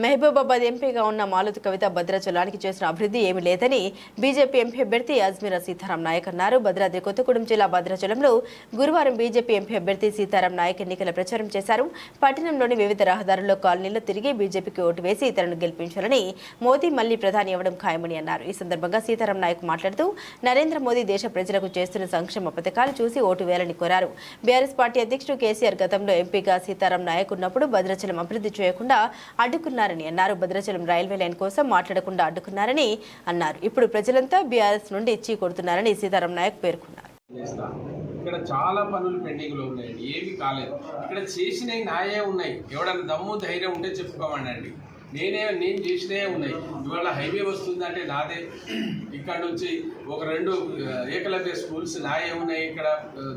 మహబూబాబాద్ ఎంపీగా ఉన్న మాలతి కవిత భద్రాచలానికి చేసిన అభివృద్ధి ఏమీ లేదని బీజేపీ ఎంపీ అభ్యర్థి అజ్మీరా సీతారాం నాయక్ అన్నారు. భద్రాద్రి కొత్తగూడెం జిల్లా భద్రాచలంలో గురువారం బీజేపీ ఎంపీ అభ్యర్థి సీతారాం నాయక్ ఎన్నికల ప్రచారం చేశారు. పట్టణంలోని వివిధ రహదారుల్లో కాలనీలో తిరిగి బీజేపీకి ఓటు వేసి ఇతరులను గెలిపించాలని మోదీ మళ్ళీ ప్రధాని అవ్వడం ఖాయమని అన్నారు. ఈ సందర్భంగా సీతారాం నాయక్ మాట్లాడుతూ నరేంద్ర మోదీ దేశ ప్రజలకు చేస్తున్న సంక్షేమ పథకాలు చూసి ఓటు వేయాలని కోరారు. బీఆర్ఎస్ పార్టీ అధ్యక్షుడు కేసీఆర్ గతంలో ఎంపీగా సీతారాం నాయక్ ఉన్నప్పుడు భద్రాచలం అభివృద్ధి చేయకుండా అడ్డుకున్నారని అన్నారు. భద్రాచలం రైల్వే లైన్ కోసం మాట్లాడకుండా అడ్డుకున్నారని అన్నారు. ఇప్పుడు ప్రజలంతా బీఆర్ఎస్ నుండి ఇచ్చి కొడుతున్నారని సీతారాం నాయక్ పేర్కొన్నారు. ఇక్కడ చాలా పనులు పెండింగ్లో ఉన్నాయండి. ఏవి కాలేదు. ఇక్కడ చేసినవి నాయే ఉన్నాయి. ఎవడన్నా దమ్ము ధైర్యం ఉంటే చెప్పుకోమనండి. నేనే నేను చేసినవే ఉన్నాయి. ఇవాళ హైవే వస్తుందంటే నాదే. ఇక్కడ నుంచి ఒక రెండు ఏకలవ్య స్కూల్స్ నాయే ఉన్నాయి ఇక్కడ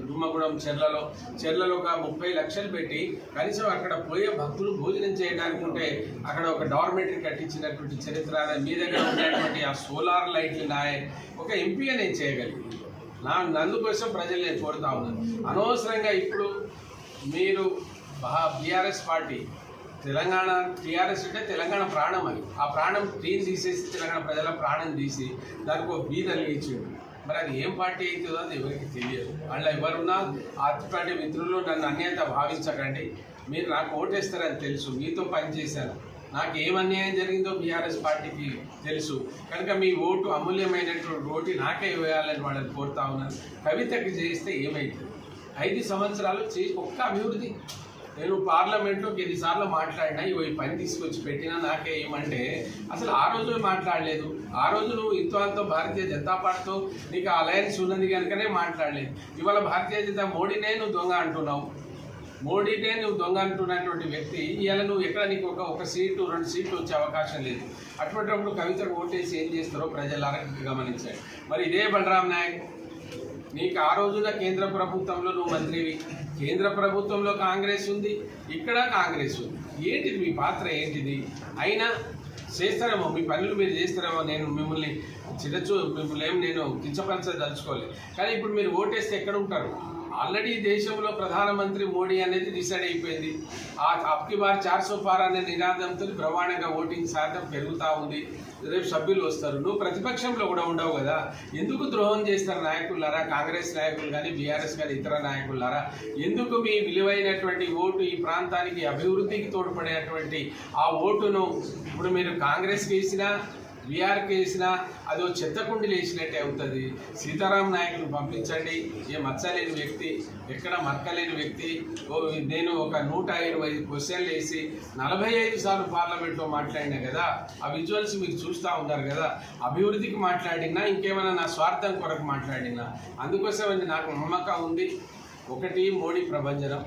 దుమ్మగూడెం చెర్లలో. చెర్లలో ఒక ముప్పై లక్షలు పెట్టి కనీసం అక్కడ పోయే భక్తులు భోజనం చేయడానికి ఉంటే అక్కడ ఒక డార్మెటరీ కట్టించినటువంటి చరిత్ర మీ దగ్గర ఉన్నటువంటి ఆ సోలార్ లైట్లు నాయే. ఒక ఎంపీగా నేను చేయగలిగింది నా అందుకోసం ప్రజలు నేను కోరుతా ఉన్నాను. అనవసరంగా ఇప్పుడు మీరు బీఆర్ఎస్ పార్టీ తెలంగాణ టీఆర్ఎస్ అంటే తెలంగాణ ప్రాణం అది. ఆ ప్రాణం క్లీన్ తీసేసి తెలంగాణ ప్రజల ప్రాణం తీసి దానికి ఒక బీ ఇచ్చిండు మరి అది ఏం పార్టీ అవుతుందో అది ఎవరికి తెలియదు. అందులో ఎవరున్నా అటువంటి మిత్రులు నన్ను అన్యాయత భావించకండి. మీరు నాకు ఓటేస్తారని తెలుసు. మీతో పనిచేశాను. నాకు ఏం అన్యాయం జరిగిందో బీఆర్ఎస్ పార్టీకి తెలుసు. కనుక మీ ఓటు అమూల్యమైనటువంటి ఓటు నాకే వేయాలని వాళ్ళని కోరుతా ఉన్నాను. కవితకి చేస్తే ఏమైతుంది? ఐదు సంవత్సరాలు చేసి ఒక్క అభివృద్ధి నేను పార్లమెంట్లో ఎన్నిసార్లు మాట్లాడినా ఇవి పని తీసుకొచ్చి పెట్టినా నాకే ఏమంటే అసలు ఆ రోజు మాట్లాడలేదు. ఆ రోజు నువ్వు ఇంతో భారతీయ జనతా పార్టీతో నీకు అలయన్స్ ఉన్నది కనుకనే మాట్లాడలేదు. ఇవాళ భారతీయ జనతా మోడీనే నువ్వు దొంగ అంటున్నావు. మోడీనే నువ్వు దొంగ అంటున్నటువంటి వ్యక్తి ఇవాళ నువ్వు ఎక్కడ నీకు ఒక ఒక సీటు రెండు సీట్లు వచ్చే అవకాశం లేదు. అటువంటిప్పుడు కవితకు ఓటేసి ఏం చేస్తారో ప్రజలారా గమనించాడు మరి ఇదే బలరాం నాయక్ నీకు ఆ రోజున కేంద్ర ప్రభుత్వంలో నువ్వు మంత్రివి. కేంద్ర ప్రభుత్వంలో కాంగ్రెస్ ఉంది ఇక్కడ కాంగ్రెస్ ఉంది. ఏంటిది మీ పాత్ర ఏంటిది? అయినా చేస్తారేమో మీ పనులు మీరు చేస్తారేమో నేను మిమ్మల్ని చిరచూ మిమ్మల్ని ఏం నేను కించపరచదలుచుకోలేదు. కానీ ఇప్పుడు మీరు ఓటేస్తే ఎక్కడ ఉంటారు? ఆల్రెడీ దేశంలో ప్రధానమంత్రి మోడీ అనేది డిసైడ్ అయిపోయింది. ఆ అప్కి బార్ చార్ సోపార్ అనే నినాదంతో ప్రమాణంగా ఓటింగ్ శాతం పెరుగుతూ ఉంది. రేపు సభ్యులు వస్తారు. నువ్వు ప్రతిపక్షంలో కూడా ఉండవు కదా. ఎందుకు ద్రోహం చేస్తారు నాయకులారా? కాంగ్రెస్ నాయకులు కానీ బీఆర్ఎస్ కానీ ఇతర నాయకులారా? ఎందుకు మీ విలువైనటువంటి ఓటు ఈ ప్రాంతానికి అభివృద్ధికి తోడ్పడేటువంటి ఆ ఓటును ఇప్పుడు మీరు కాంగ్రెస్కి ఇచ్చినా బీఆర్కి వేసినా అదో చెత్తకుండి లేచినట్టే అవుతుంది. సీతారాం నాయకుని పంపించండి. ఏ మచ్చలేని వ్యక్తి ఎక్కడ మక్కలేని వ్యక్తి ఓ నేను ఒక నూట ఇరవై క్వశ్చన్లు వేసి నలభై ఐదు సార్లు పార్లమెంట్లో మాట్లాడినా కదా ఆ విజువల్స్ మీరు చూస్తూ ఉన్నారు కదా అభివృద్ధికి మాట్లాడినా ఇంకేమైనా నా స్వార్థం కొరకు మాట్లాడినా అందుకోసం నాకు నమ్మకం ఉంది. ఒకటి మోడీ ప్రభంజనం.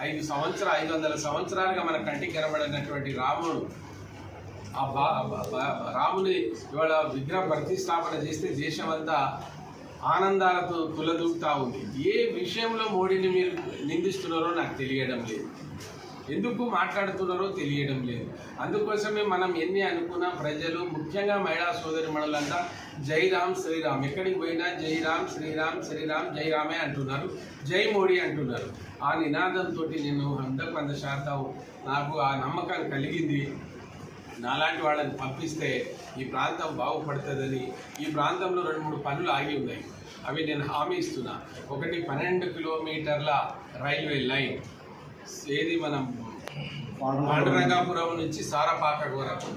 ఐదు సంవత్సరాలు ఐదు వందల సంవత్సరాలుగా మన కంటికి కనబడినటువంటి రాముడు ఆ బా బా- రాముని ఇవాళ విగ్రహ ప్రతిష్టాపన చేస్తే దేశం అంతా ఆనందాలతో తులదూగుతా ఉంది. ఏ విషయంలో మోడీని మీరు నిందిస్తున్నారో నాకు తెలియడం లేదు. ఎందుకు మాట్లాడుతున్నారో తెలియడం లేదు. అందుకోసమే మనం ఎన్ని అనుకున్నా ప్రజలు ముఖ్యంగా మహిళా సోదరి మనులంతా జై రామ్ శ్రీరామ్ ఎక్కడికి పోయినా జై రామ్ శ్రీరామ్ శ్రీరామ్ జై రామే అంటున్నారు. జై మోడీ అంటున్నారు. ఆ నినాదంతో నేను వందకు వంద శాతం నాకు ఆ నమ్మకం కలిగింది. నాలాంటి వాళ్ళని పంపిస్తే ఈ ప్రాంతం బాగుపడుతుందని ఈ ప్రాంతంలో రెండు మూడు పనులు ఆగి ఉన్నాయి. అవి నేను హామీ ఇస్తున్నా. ఒకటి పన్నెండు కిలోమీటర్ల రైల్వే లైన్. ఏది మనం పాండురంగాపురం నుంచి సారపాక వరకు.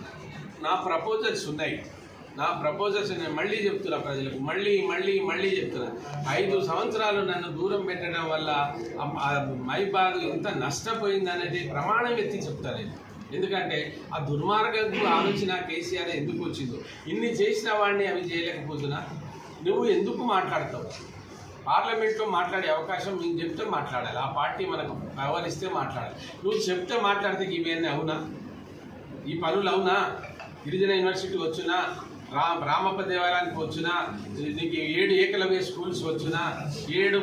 నా ప్రపోజల్స్ ఉన్నాయి. నా ప్రపోజల్స్ నేను మళ్ళీ చెప్తున్నా ప్రజలకు. మళ్ళీ మళ్ళీ మళ్ళీ చెప్తున్నా. ఐదు సంవత్సరాలు నన్ను దూరం పెట్టడం వల్ల అమ్- ఆ మైబాద్ ఎంత నష్టపోయింది ప్రమాణం ఎత్తి చెప్తాను నేను. ఎందుకంటే ఆ దుర్మార్గపు ఆలోచన కేసీఆర్ ఎందుకు వచ్చిందో? ఇన్ని చేసిన వాడిని అవి చేయలేకపోతున్నా. నువ్వు ఎందుకు మాట్లాడతావు? పార్లమెంట్లో మాట్లాడే అవకాశం నేను చెప్తే మాట్లాడాలి. ఆ పార్టీ మనకు వ్యవహరిస్తే మాట్లాడాలి. నువ్వు చెప్తే మాట్లాడితే ఇవన్నీ అవునా? ఈ పనులు అవునా? గిరిజన యూనివర్సిటీ వచ్చినా? రా రామప్ప దేవాలయానికి వచ్చినా? నీకు ఏడు ఏకలవ్య స్కూల్స్ వచ్చినా? ఏడు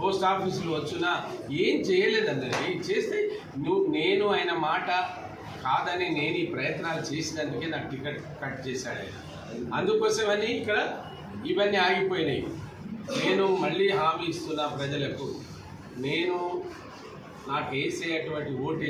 పోస్ట్ ఆఫీసులు వచ్చినా? ఏం చేయలేదండి. చేస్తే నువ్వు నేను ఆయన మాట కాదని నేను ఈ ప్రయత్నాలు చేసినందుకే నాకు టికెట్ కట్ చేశాడు ఆయన. అందుకోసమని ఇక్కడ ఇవన్నీ ఆగిపోయినాయి. నేను మళ్ళీ హామీ ఇస్తున్నా ప్రజలకు. నేను నాకు వేసేటువంటి ఓటు